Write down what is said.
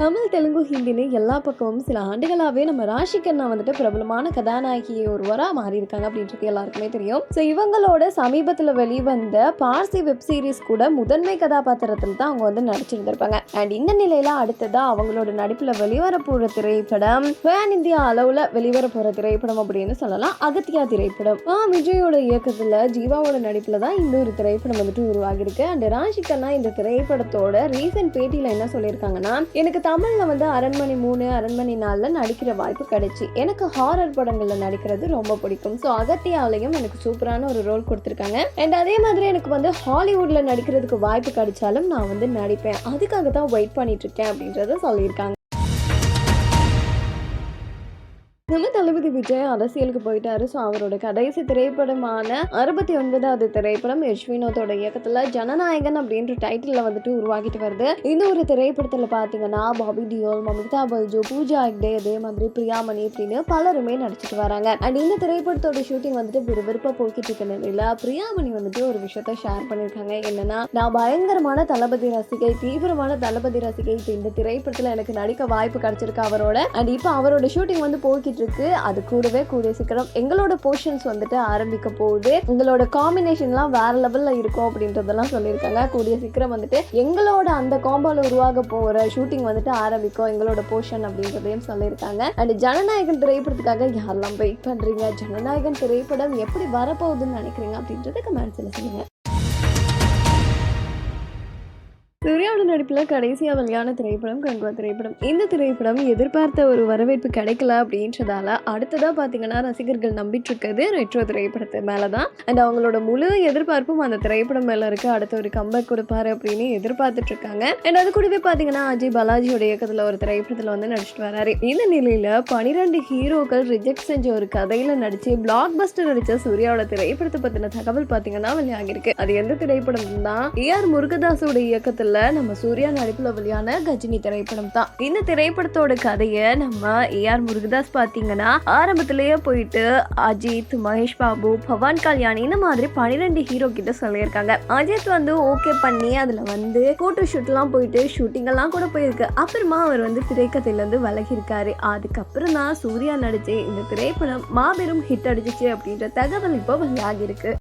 தமிழ் தெலுங்கு ஹிந்தின்னு எல்லா பக்கமும் சில ஆண்டுகளாகவே நம்ம ராஷிகண்ணா வந்துட்டு பிரபலமான கதாநாயகி ஒருவராக மாறி இருக்காங்க அப்படின்றது எல்லாருக்குமே தெரியும். ஸோ இவங்களோட சமீபத்தில் வெளிவந்த பார்சி வெப் சீரிஸ் கூட முதன்மை கதாபாத்திரத்தில் தான் அவங்க வந்து நடிச்சிருந்திருப்பாங்க. அண்ட் இந்த நிலையில அடுத்ததாக அவங்களோட நடிப்பில் வெளிவர போகிற திரைப்படம் பேன் இந்தியா அளவில் வெளிவர போகிற திரைப்படம் அப்படின்னு சொல்லலாம். அகத்தியா திரைப்படம். ஆ விஜயோட இயக்கத்தில் ஜீவாவோட நடிப்பில் தான் இந்த ஒரு திரைப்படம் வந்துட்டு உருவாகியிருக்கு. அண்ட் ராஷிகண்ணா இந்த திரைப்படத்தோட ரீசன்ட் பேட்டியில் என்ன சொல்லியிருக்காங்கன்னா எனக்கு தமிழில் வந்து அரண்மனை மூணு அரண்மனை நாளில் நடிக்கிற வாய்ப்பு கிடைச்சி. எனக்கு ஹாரர் படங்களில் நடிக்கிறது ரொம்ப பிடிக்கும். ஸோ அகத்தியாவிலையும் எனக்கு சூப்பரான ஒரு ரோல் கொடுத்துருக்காங்க. அண்ட் அதே மாதிரி எனக்கு வந்து ஹாலிவுட்டில் நடிக்கிறதுக்கு வாய்ப்பு கிடைச்சாலும் நான் வந்து நடிப்பேன். அதுக்காக தான் வெயிட் பண்ணிட்டு இருக்கேன் அப்படின்றத சொல்லியிருக்காங்க. நம்ம தளபதி விஜய் அரசியலுக்கு போயிட்டாரு. ஸோ அவரோட கடைசி திரைப்படமான அறுபத்தி ஒன்பதாவது திரைப்படம் யஷ்வினோத்தோட இயக்கத்தில் ஜனநாயகன் அப்படின்ற டைட்டிலில் வந்துட்டு உருவாக்கிட்டு வருது. இந்த ஒரு திரைப்படத்தில் பார்த்தீங்கன்னா பாபி டியோல் மமிதா பைஜு பூஜா ஹெக்டே அதே மாதிரி பிரியாமணி அப்படின்னு பலருமே நடிச்சிட்டு வராங்க. அண்ட் இந்த திரைப்படத்தோட ஷூட்டிங் வந்துட்டு விறுவிறுப்பாக போய்கிட்டு இருக்க நிலையில் பிரியாமணி வந்துட்டு ஒரு விஷயத்த ஷேர் பண்ணியிருக்காங்க என்னன்னா நான் பயங்கரமான தளபதி ரசிகை தீவிரமான தளபதி ரசிகை இப்போ இந்த திரைப்படத்தில் எனக்கு நடிக்க வாய்ப்பு கிடைச்சிருக்கு அவரோட. அண்ட் இப்போ அவரோட ஷூட்டிங் வந்து போய்கிட்டு இருக்கு. அது கூடவே கூடிய சீக்கிரம் எங்களோட போர்ஷன்ஸ் வந்துட்டு ஆரம்பிக்க போகுது. எங்களோட காம்பினேஷன்லாம் வேற லெவலில் இருக்கும் அப்படின்றதெல்லாம் சொல்லியிருக்காங்க. கூடிய சீக்கிரம் வந்துட்டு எங்களோட அந்த காம்போவில் உருவாக போகிற ஷூட்டிங் வந்துட்டு ஆரம்பிக்கும். எங்களோட போர்ஷன் அப்படின்றதையும் சொல்லியிருக்காங்க. அண்ட் ஜனநாயகன் திரைப்படத்துக்காக யாரெல்லாம் வெயிட் பண்ணுறீங்க ஜனநாயகன் திரைப்படம் எப்படி வரப்போகுதுன்னு நினைக்கிறீங்க அப்படின்றத கமெண்ட்ஸில் சொல்லுங்கள் சூர்யாவோட நடிப்பில் கடைசியாக வெளியான திரைப்படம் கங்குவா திரைப்படம். இந்த திரைப்படம் எதிர்பார்த்த ஒரு வரவேற்பு கிடைக்கல அப்படின்றதால அடுத்ததாக பார்த்தீங்கன்னா ரசிகர்கள் நம்பிட்டு இருக்கிறது ரெட்ரோ திரைப்படத்து மேலே தான் அண்ட் அவங்களோட முழு எதிர்பார்ப்பும் அந்த திரைப்படம் மேலே இருக்குது அடுத்த ஒரு கம்பேக் கொடுப்பாரு அப்படின்னு எதிர்பார்த்துட்டு இருக்காங்க அண்ட் அது கூடவே பார்த்தீங்கன்னா அஜய் பாலாஜியோட இயக்கத்தில் ஒரு திரைப்படத்தில் வந்து நடிச்சிட்டு வராரு. இந்த நிலையில் பனிரெண்டு ஹீரோக்கள் ரிஜெக்ட் செஞ்ச ஒரு கதையில் நடிச்சு பிளாக் பஸ்டர் நடித்த சூர்யாவோட திரைப்படத்தை பற்றின தகவல் பார்த்தீங்கன்னா வெளியாகிருக்கு அது எந்த திரைப்படம் தான் ஏஆர் முருகதாஸோட இயக்கத்தில் நம்ம சூர்யா நடிப்புல வெளியான கஜினி திரைப்படம் தான். இந்த திரைப்படத்தோட கதையை நம்ம ஏஆர் முருகதாஸ் பாத்தீங்கன்னா ஆரம்பத்திலேயே போயிட்டு அஜித் மகேஷ் பாபு பவான் கல்யாண் இந்த மாதிரி பன்னிரெண்டு ஹீரோ கிட்ட சொல்லியிருக்காங்க. அஜித் வந்து ஓகே பண்ணி அதில் வந்து ஃபோட்டோ ஷூட்லாம் போயிட்டு ஷூட்டிங் எல்லாம் கூட போயிருக்கு. அப்புறமா அவர் வந்து திரைக்கதையிலேருந்து விலகி இருக்காரு அதுக்கப்புறம் தான் சூர்யா நடிச்சு இந்த திரைப்படம் மாபெரும் ஹிட் அடிச்சிச்சு அப்படின்ற தகவல் இப்போ வெளியாகி இருக்கு